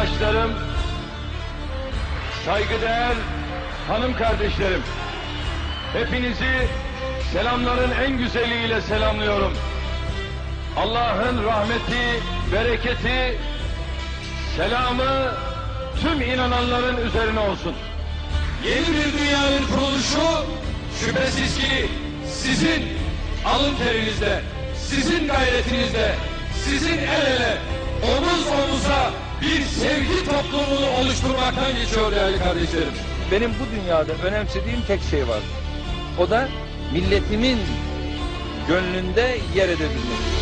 arkadaşlarım, saygıdeğer hanım kardeşlerim, hepinizi selamların en güzeliyle selamlıyorum. Allah'ın rahmeti, bereketi, selamı tüm inananların üzerine olsun. Yeni bir dünyanın kuruluşu şüphesiz ki sizin alın terinizde, sizin gayretinizde, sizin el ele, omuz omuza bir sevgi toplumunu oluşturmaktan geçiyor değerli kardeşlerim. Benim bu dünyada önemsediğim tek şey var. O da milletimin gönlünde yer edebilmek.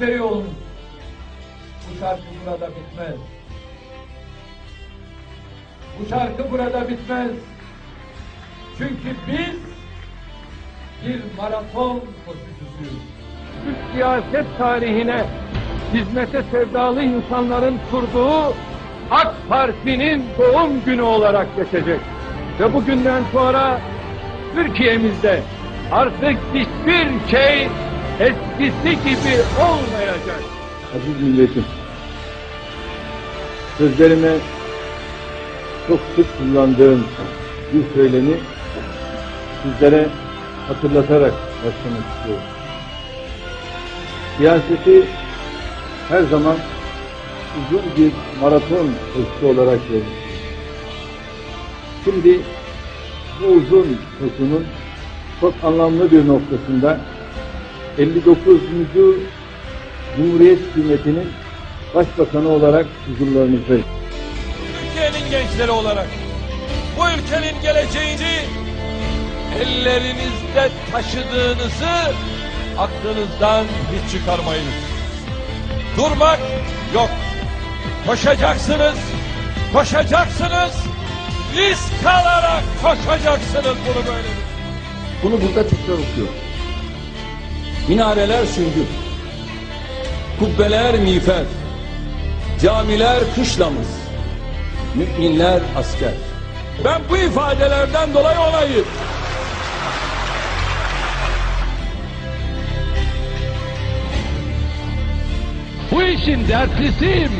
Siz de müşteri olun. Bu şarkı burada bitmez. Bu şarkı burada bitmez. Çünkü biz bir maraton koşucusuyuz. Türk siyaset tarihine hizmete sevdalı insanların kurduğu AK Parti'nin doğum günü olarak geçecek. Ve bugünden sonra Türkiye'mizde artık hiçbir şey eskisi gibi olmayacak. Aziz milletim, sözlerime çok sık kullandığım bir söylemi sizlere hatırlatarak başlamak istiyorum. Siyaseti her zaman uzun bir maraton koşusu olarak görmüştüm. Şimdi bu uzun koşunun çok anlamlı bir noktasında 59. Cumhuriyet hükümetinin başbakanı olarak huzurlarınızdayım. Türkiye'nin gençleri olarak bu ülkenin geleceğini ellerinizde taşıdığınızı aklınızdan hiç çıkarmayınız. Durmak yok. Koşacaksınız, koşacaksınız, risk alarak koşacaksınız bunu böyle. Bunu burada tekrar okuyorum. Minareler süngür, kubbeler miğfer, camiler kışlamız, müminler asker. Ben bu ifadelerden dolayı olayım. Bu işin dertlisiyim.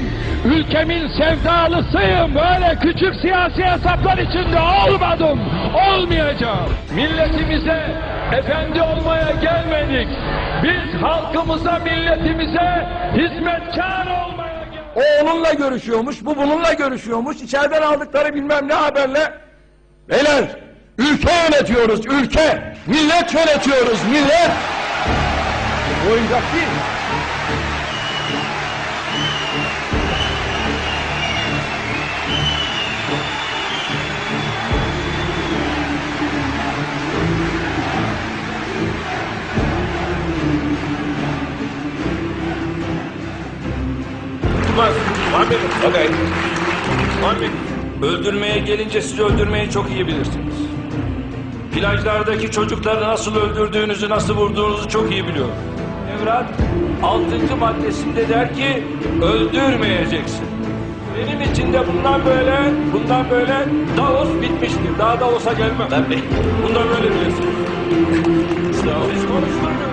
Ülkemin sevdalısıyım. Böyle küçük siyasi hesaplar içinde olmadım. Olmayacağım. Milletimize efendi olmaya gelmedik. Biz halkımıza, milletimize hizmetkar olmaya geldik. O onunla görüşüyormuş, bu bununla görüşüyormuş. İçeriden aldıkları bilmem ne haberle. Beyler, ülke yönetiyoruz, ülke. Millet yönetiyoruz, millet. Bu oyuncak değil. Tutmaz. Muhammed. Okay. Muhammed. Öldürmeye gelince siz öldürmeyi çok iyi bilirsiniz. Plajlardaki çocukları nasıl öldürdüğünüzü, nasıl vurduğunuzu çok iyi biliyorum. Evrat 6. maddesinde der ki öldürmeyeceksin. Benim için de bundan böyle, bundan böyle Davos bitmiştir. Daha Davos'a gelmem. Tabii. Bundan böyle bilirsiniz. Siz konuşturmuyorsunuz.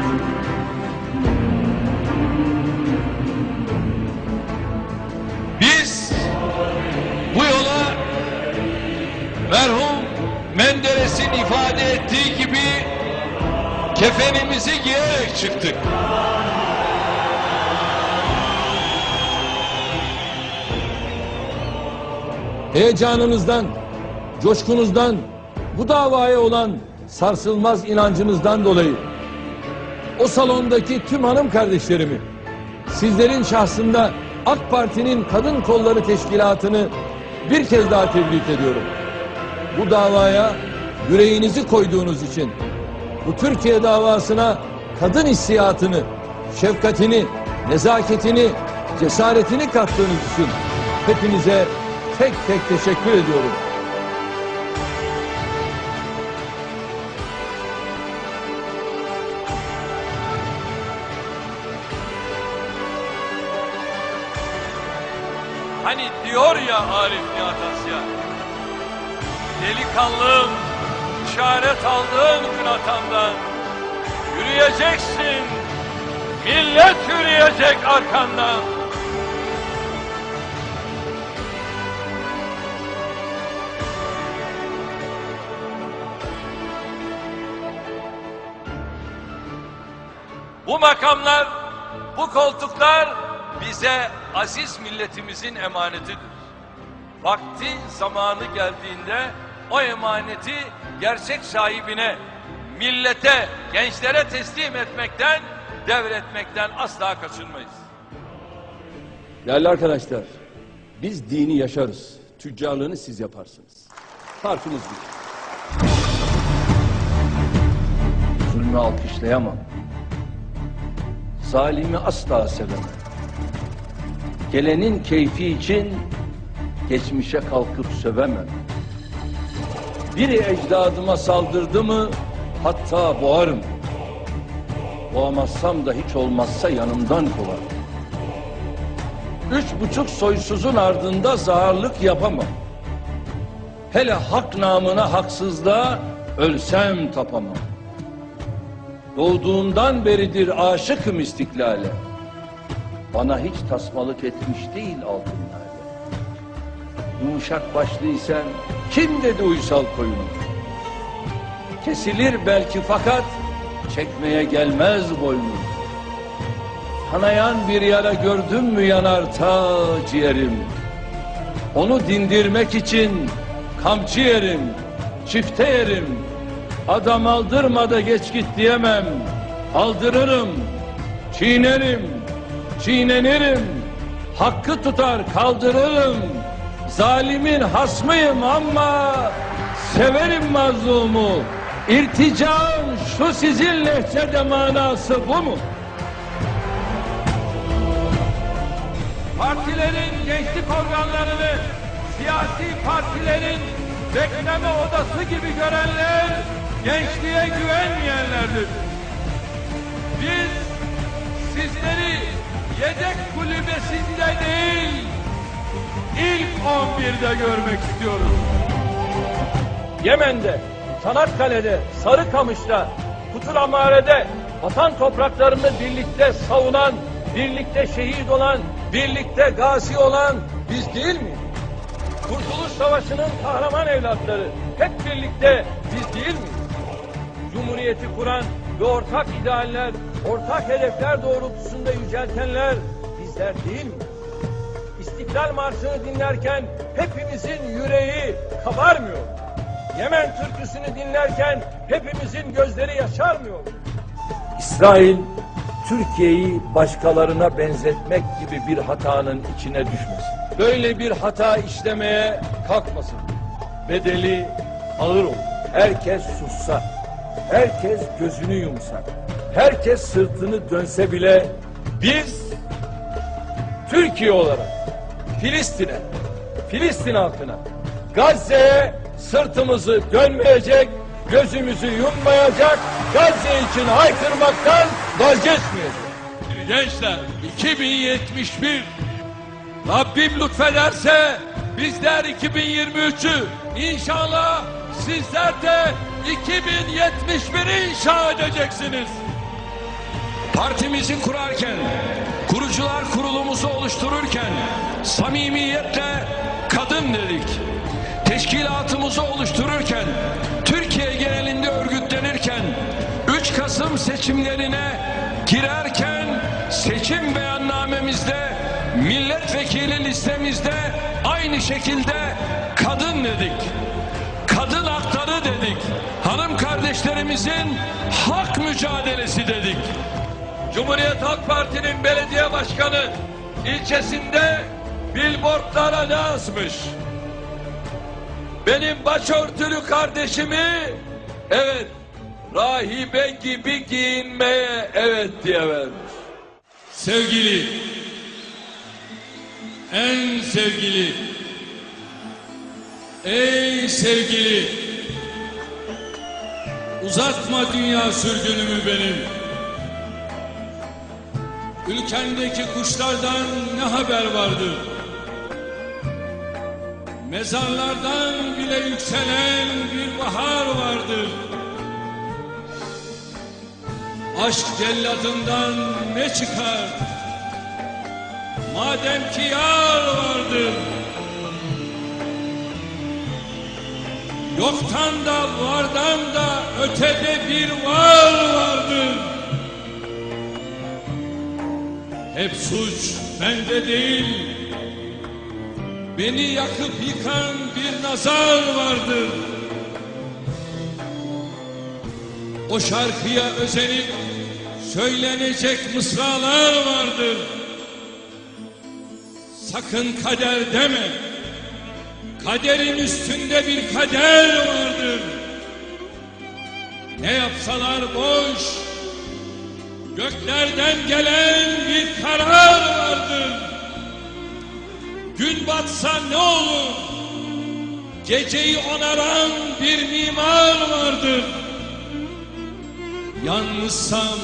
İfade ettiği gibi kefenimizi giyerek çıktık. Heyecanınızdan, coşkunuzdan, bu davaya olan sarsılmaz inancınızdan dolayı o salondaki tüm hanım kardeşlerimi sizlerin şahsında AK Parti'nin Kadın Kolları Teşkilatı'nı bir kez daha tebrik ediyorum. Bu davaya yüreğinizi koyduğunuz için bu Türkiye davasına kadın hissiyatını, şefkatini, nezaketini, cesaretini kattığınız için hepinize tek tek teşekkür ediyorum. Hani diyor ya Arif Nihat Asya, delikanlığım işaret aldığın gün atandan yürüyeceksin. Millet yürüyecek arkandan. Bu makamlar, bu koltuklar bize aziz milletimizin emanetidir. Vakti zamanı geldiğinde o emaneti gerçek sahibine, millete, gençlere teslim etmekten, devretmekten asla kaçınmayız. Değerli arkadaşlar, biz dini yaşarız. Tüccarlığını siz yaparsınız. Farkımız bu. Zulmü alkışlayamam. Zalimi asla sevemem. Gelenin keyfi için geçmişe kalkıp sövemem. Biri ecdadıma saldırdı mı hatta boğarım. Boğamazsam da hiç olmazsa yanımdan kovarım. Üç buçuk soysuzun ardında zağırlık yapamam. Hele hak namına haksızlığa ölsem tapamam. Doğduğundan beridir aşıkım istiklale. Bana hiç tasmalık etmiş değil altın lale. Yumuşak başlıysan kim dedi uysal koyunu? Kesilir belki fakat çekmeye gelmez boynu. Kanayan bir yara gördüm mü yanar ta ciğerim. Onu dindirmek için kamçı yerim, çifte yerim. Adam aldırma da geç git diyemem. Aldırırım, çiğnerim, çiğnenirim. Hakkı tutar kaldırırım. Zalimin hasmıyım ama severim mazlumu. İrticam şu sizin lehçede manası bu mu? Partilerin gençlik organlarını siyasi partilerin bekleme odası gibi görenler gençliğe güvenmeyenlerdir. Biz sizleri yedek kulübesinde değil ilk 11'de görmek istiyoruz. Yemen'de, Çanakkale'de, Sarıkamış'ta, Kutulamare'de vatan topraklarını birlikte savunan, birlikte şehit olan, birlikte gazi olan biz değil mi? Kurtuluş Savaşı'nın kahraman evlatları hep birlikte biz değil mi? Cumhuriyeti kuran ve ortak idealler, ortak hedefler doğrultusunda yüceltenler bizler değil mi? İstiklal Marşı'nı dinlerken hepimizin yüreği kabarmıyor. Yemen türküsünü dinlerken hepimizin gözleri yaşarmıyor. İsrail, Türkiye'yi başkalarına benzetmek gibi bir hatanın içine düşmesin. Böyle bir hata işlemeye kalkmasın. Bedeli ağır olur. Herkes sussa. Herkes gözünü yumsa. Herkes sırtını dönse bile biz Türkiye olarak Filistin'e, Filistin halkına, Gazze'ye sırtımızı dönmeyecek, gözümüzü yummayacak, Gazze için haykırmaktan vazgeçmeyeceğiz. Gençler 2071 Rabbim lütfederse bizler 2023'ü inşallah sizler de 2071'i inşa edeceksiniz. Partimizi kurarken, kurucular kurulumuzu oluştururken samimiyetle kadın dedik. Teşkilatımızı oluştururken, Türkiye genelinde örgütlenirken, 3 Kasım seçimlerine girerken seçim beyannamemizde, milletvekili listemizde aynı şekilde kadın dedik kadın hakları dedik. Hanım kardeşlerimizin hak mücadelesi dedik. Cumhuriyet Halk Parti'nin belediye başkanı ilçesinde billboardlara ne asmış? Benim başörtülü kardeşimi evet rahibe gibi giyinmeye evet diye vermiş. Sevgili, en sevgili, ey sevgili, uzatma dünya sürgünümü benim. Ülkendeki kuşlardan ne haber vardı? Mezarlardan bile yükselen bir bahar vardır. Aşk celladından ne çıkar? Madem ki yar vardır. Yoktan da vardan da ötede bir var vardır. Hep suç bende değil. Beni yakıp yıkan bir nazar vardır. O şarkıya özenip söylenecek mısralar vardır. Sakın kader deme. Kaderin üstünde bir kader vardır. Ne yapsalar boş. Göklerden gelen bir karar vardır. Gün batsa ne olur? Geceyi onaran bir mimar vardır. Yalnızsam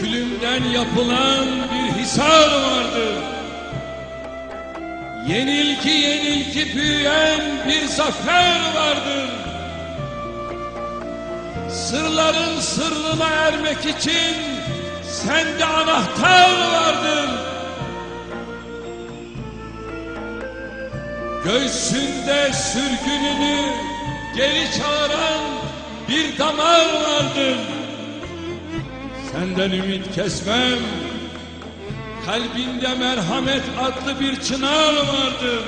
külümden yapılan bir hisar vardır. Yenilgi yenilgi büyüyen bir zafer vardır. Sırların sırrına ermek için sende anahtar vardır. Göğsünde sürgününü geri çağıran bir damar vardır. Senden ümit kesmem. Kalbinde merhamet adlı bir çınar vardır.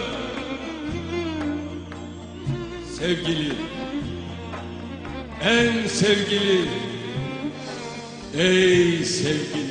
Sevgili, en sevgili, ey sevgili.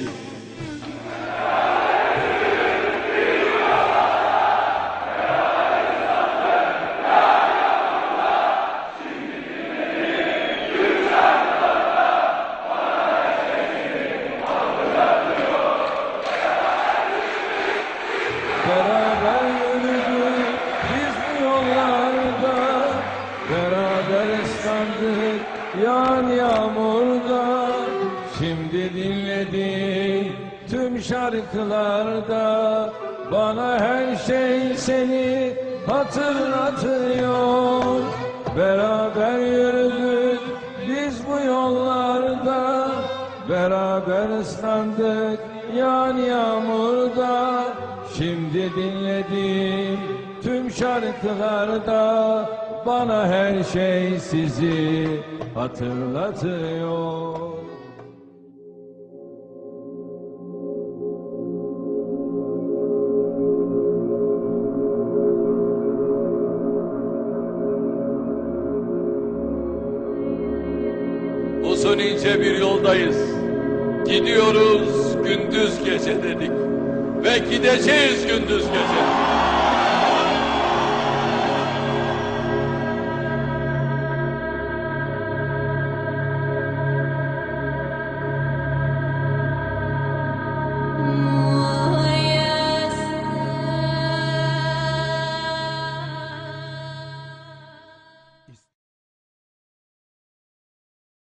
Yağan yağmurda Şimdi dinledik tüm şarkılarda Bana her şey seni hatırlatıyor. Beraber yürüdük biz bu yollarda Beraber ıslandık yağan yağmurda. Şimdi dinledim tüm şarkılarda Bana her şey sizi hatırlatıyor Uzun ince bir yoldayız. Gidiyoruz gündüz gece dedik. Ve gideceğiz gündüz gece.